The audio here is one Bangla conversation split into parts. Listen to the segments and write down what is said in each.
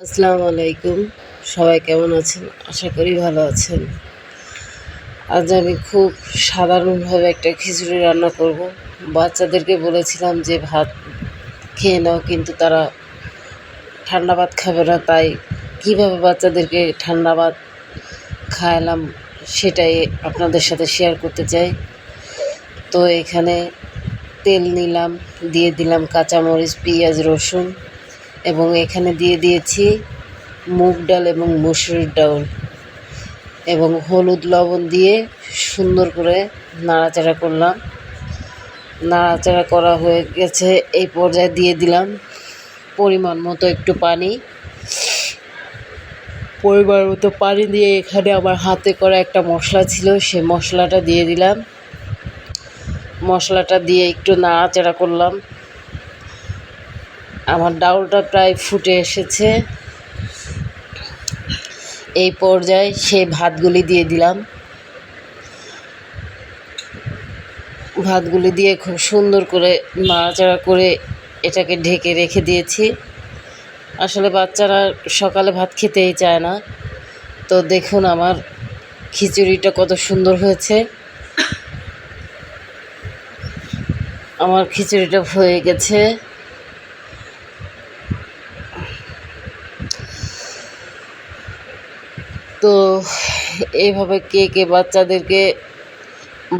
আসসালামু আলাইকুম। সবাই কেমন আছেন? আশা করি ভালো আছেন। আজ আমি খুব সাধারণভাবে একটা খিচুড়ি রান্না করব। বাচ্চাদেরকে বলেছিলাম যে ভাত খেয়ে নাও, কিন্তু তারা ঠান্ডা ভাত খাবে না, তাই কীভাবে বাচ্চাদেরকে ঠান্ডা ভাত খাওয়ালাম সেটাই আপনাদের সাথে শেয়ার করতে চাই। তো এখানে তেল নিলাম, দিয়ে দিলাম কাঁচামরিচ, পেঁয়াজ, রসুন। এবং এখানে দিয়ে দিয়েছি মুগ ডাল এবং মসুরির ডাল এবং হলুদ লবণ দিয়ে সুন্দর করে নাড়াচাড়া করলাম। নাড়াচাড়া করা হয়ে গেছে, এই পর্যায়ে দিয়ে দিলাম পরিমাণ মতো একটু পানি। পরিমাণ মতো পানি দিয়ে এখানে আমার হাতে করা একটা মশলা ছিল সে মশলাটা দিয়ে দিলাম। মশলাটা দিয়ে একটু নাড়াচাড়া করলাম। আমার ডাউলটা প্রায় ফুটে এসেছে। এই পর্যায়ে সেই ভাতগুলি দিয়ে দিলাম। ভাতগুলি দিয়ে খুব সুন্দর করে নাড়াচাড়া করে এটাকে ঢেকে রেখে দিয়েছি। আসলে বাচ্চারা সকালে ভাত খেতেই চায় না। তো দেখুন আমার খিচুড়িটা কত সুন্দর হয়েছে। আমার খিচুড়িটা হয়ে গেছে। তো এইভাবে কে কে বাচ্চাদেরকে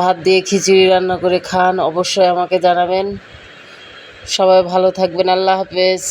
ভাত দিয়ে খিচুড়ি রান্না করে খান অবশ্যই আমাকে জানাবেন। সবাই ভালো থাকবেন, আল্লাহ হাফেজ।